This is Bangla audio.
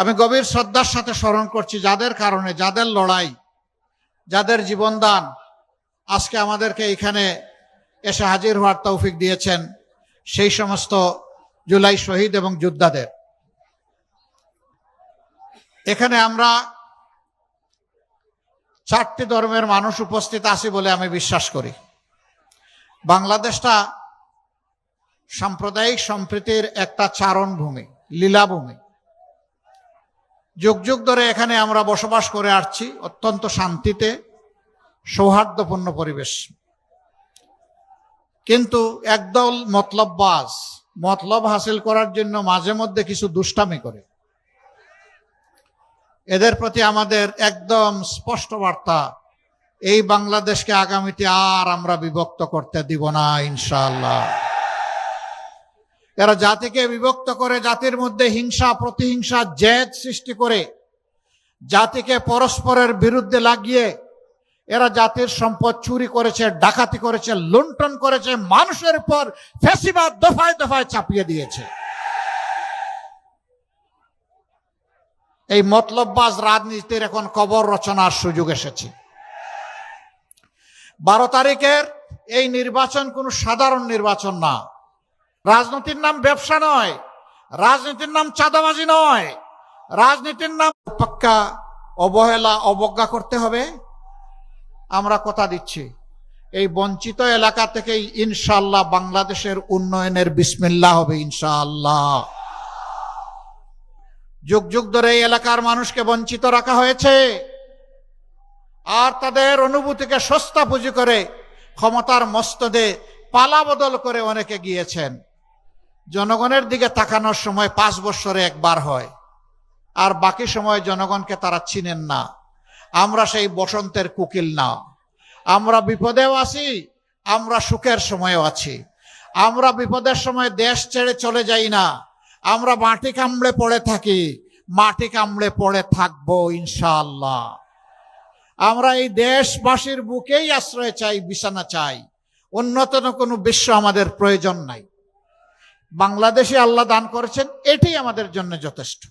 আমি গভীর শ্রদ্ধার সাথে স্মরণ করছি যাদের কারণে, যাদের লড়াই, যাদের জীবনদান আজকে আমাদেরকে এখানে এসে হাজির হওয়ার তৌফিক দিয়েছেন সেই সমস্ত জুলাই শহীদ এবং যোদ্ধাদের। এখানে আমরা চারটি ধর্মের মানুষ উপস্থিত আছি বলে আমি বিশ্বাস করি। বাংলাদেশটা সাম্প্রদায়িক সম্প্রীতির একটা চারণভূমি, লীলাভূমি। যুগ যুগ ধরে এখানে আমরা বসবাস করে আসছি অত্যন্ত শান্তিতে, সৌহার্দ্যপূর্ণ পরিবেশ। কিন্তু একদল মতলববাজ, মতলব হাসিল করার জন্য মাঝে মধ্যে কিছু দুষ্টামি করে। এদের প্রতি আমাদের একদম স্পষ্ট বার্তা, এই বাংলাদেশকে আগামীতে আর আমরা বিভক্ত করতে দিব না, ইনশাআল্লাহ। এরা জাতিকে বিভক্ত করে, জাতির মধ্যে হিংসা, প্রতিহিংসা, জেদ সৃষ্টি করে, জাতিকে পরস্পরের বিরুদ্ধে লাগিয়ে এরা জাতির সম্পদ চুরি করেছে, ডাকাতি করেছে, লুণ্ঠন করেছে, মানুষের উপর ফেসিবাদ দফায় দফায় চাপিয়ে দিয়েছে। এই মতলববাজ রাজনীতির এখন কবর রচনার সুযোগ এসেছে। বারো তারিখের এই নির্বাচন কোনো সাধারণ নির্বাচন না। রাজনীতির নাম ব্যবসা নয়, রাজনীতির নাম চাঁদাবাজি নয়। রাজনীতির নাম পাক্কা অবহেলা, অবজ্ঞা করতে হবে। আমরা কথা দিচ্ছি। এই বঞ্চিত এলাকা থেকেই ইনশাল্লাহ বাংলাদেশের উন্নয়নের বিসমিল্লাহ হবে ইনশাআল্লাহ। যুগ যুগ ধরে এই এলাকার মানুষকে বঞ্চিত রাখা হয়েছে। আর তাদের অনুভূতিকে সস্তা পুঁজি করে ক্ষমতার মস্তদে পালা বদল করে অনেকে গিয়েছেন। জনগণের দিকে তাকানোর সময় পাঁচ বছরে একবার হয়, আর বাকি সময় জনগণকে তারা চিনেন না। আমরা সেই বসন্তের কুকিল না। আমরা বিপদেও আছি, আমরা সুখের সময়ও আছি। আমরা বিপদের সময় দেশ ছেড়ে চলে যাই না। আমরা মাটি কামড়ে পড়ে থাকি, মাটি কামড়ে পড়ে থাকব ইনশাআল্লাহ। আমরা এই দেশবাসীর বুকেই আশ্রয় চাই, বিছানা চাই। উন্নত কোনো বিশ্ব আমাদের প্রয়োজন নাই। বাংলাদেশে আল্লাহ দান করেছেন এটি আমাদের জন্য যথেষ্ট।